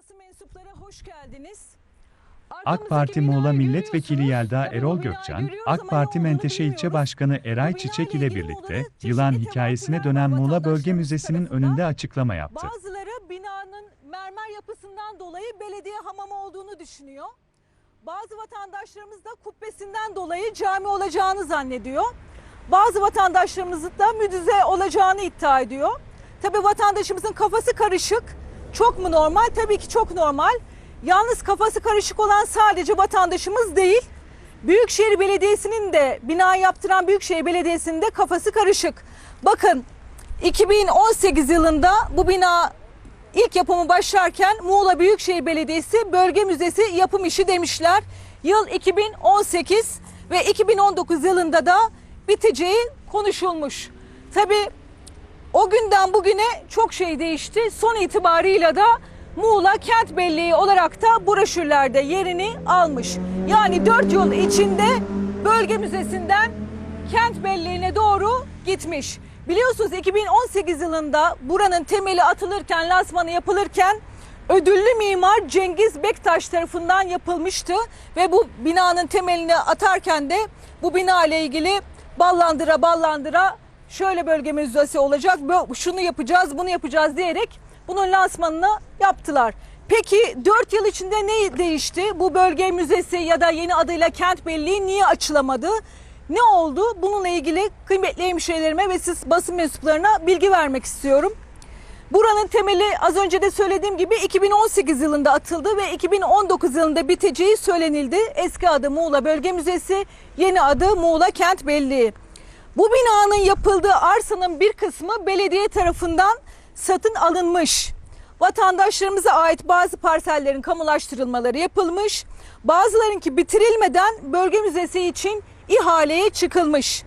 basın mensupları hoş geldiniz. AK Parti Muğla Milletvekili Yelda Erol Gökçen, AK Parti Menteşe İlçe Başkanı Eray Çiçek ile birlikte yılan hikayesine dönen Muğla Bölge Müzesi'nin önünde açıklama yaptı. Bazıları binanın mermer yapısından dolayı belediye hamamı olduğunu düşünüyor. Bazı vatandaşlarımız da kubbesinden dolayı cami olacağını zannediyor. Bazı vatandaşlarımız da müze olacağını iddia ediyor. Tabii vatandaşımızın kafası karışık. Çok mu normal? Tabii ki çok normal. Yalnız kafası karışık olan sadece vatandaşımız değil. Büyükşehir Belediyesi'nin de bina yaptıran Büyükşehir Belediyesi'nin de kafası karışık. Bakın 2018 yılında bu bina ilk yapımı başlarken Muğla Büyükşehir Belediyesi Bölge Müzesi yapım işi demişler. Yıl 2018 ve 2019 yılında da biteceği konuşulmuş. Tabii o günden bugüne çok şey değişti. Son itibarıyla da Muğla Kent Belleği olarak da broşürlerde yerini almış. Yani 4 yıl içinde bölge müzesinden kent belleğine doğru gitmiş. Biliyorsunuz 2018 yılında buranın temeli atılırken, lansmanı yapılırken ödüllü mimar Cengiz Bektaş tarafından yapılmıştı ve bu binanın temelini atarken de bu bina ile ilgili ballandıra ballandıra şöyle bölge müzesi olacak, şunu yapacağız, bunu yapacağız diyerek bunun lansmanını yaptılar. Peki 4 yıl içinde ne değişti? Bu bölge müzesi ya da yeni adıyla kent belleği niye açılamadı? Ne oldu? Bununla ilgili kıymetli hemşehrilerime ve siz basın mensuplarına bilgi vermek istiyorum. Buranın temeli az önce de söylediğim gibi 2018 yılında atıldı ve 2019 yılında biteceği söylenildi. Eski adı Muğla Bölge Müzesi, yeni adı Muğla Kent Belleği. Bu binanın yapıldığı arsanın bir kısmı belediye tarafından satın alınmış. Vatandaşlarımıza ait bazı parsellerin kamulaştırılmaları yapılmış. Bazılarınki bitirilmeden bölge müzesi için ihaleye çıkılmış.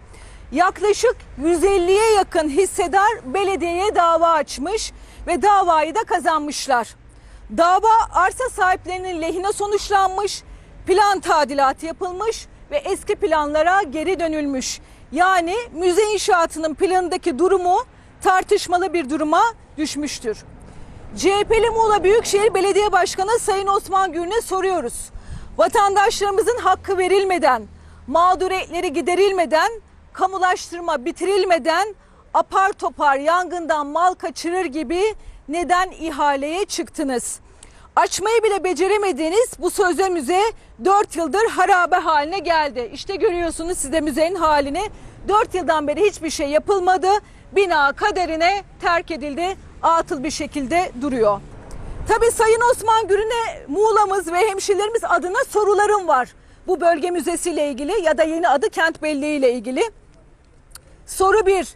Yaklaşık 150'ye yakın hissedar belediyeye dava açmış ve davayı da kazanmışlar. Dava arsa sahiplerinin lehine sonuçlanmış, plan tadilatı yapılmış ve eski planlara geri dönülmüş. Yani müze inşaatının planındaki durumu tartışmalı bir duruma düşmüştür. CHP'li Muğla Büyükşehir Belediye Başkanı Sayın Osman Gürne soruyoruz. Vatandaşlarımızın hakkı verilmeden, mağduriyetleri giderilmeden, kamulaştırma bitirilmeden apar topar yangından mal kaçırır gibi neden ihaleye çıktınız? Açmayı bile beceremediğiniz bu sözde müze 4 yıldır harabe haline geldi. İşte görüyorsunuz siz de müzenin halini. 4 yıldan beri hiçbir şey yapılmadı. Bina kaderine terk edildi. Atıl bir şekilde duruyor. Tabii Sayın Osman Gürün'e Muğla'mız ve hemşirelerimiz adına sorularım var. Bu bölge müzesiyle ilgili ya da yeni adı Kent Belleği ile ilgili. Soru 1.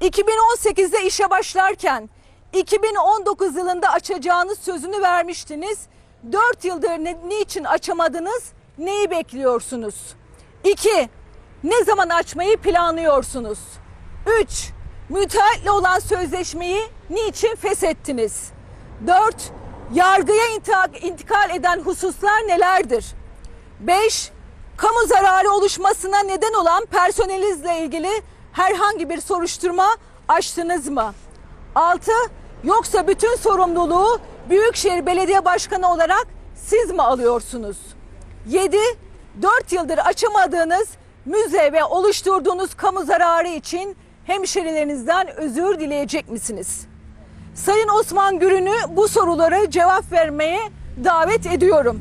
2018'de işe başlarken 2019 yılında açacağınız sözünü vermiştiniz. 4 yıldır ne, niçin açamadınız? Neyi bekliyorsunuz? 2. Ne zaman açmayı planlıyorsunuz? 3. Müteahhitle olan sözleşmeyi niçin feshettiniz? 4. Yargıya intika- intikal eden hususlar nelerdir? 5. Kamu zararı oluşmasına neden olan personelinizle ilgili herhangi bir soruşturma açtınız mı? 6. Yoksa bütün sorumluluğu Büyükşehir Belediye Başkanı olarak siz mi alıyorsunuz? 7. 4 yıldır açamadığınız müze ve oluşturduğunuz kamu zararı için hemşerilerinizden özür dileyecek misiniz? Sayın Osman Gürün'ü bu sorulara cevap vermeye davet ediyorum.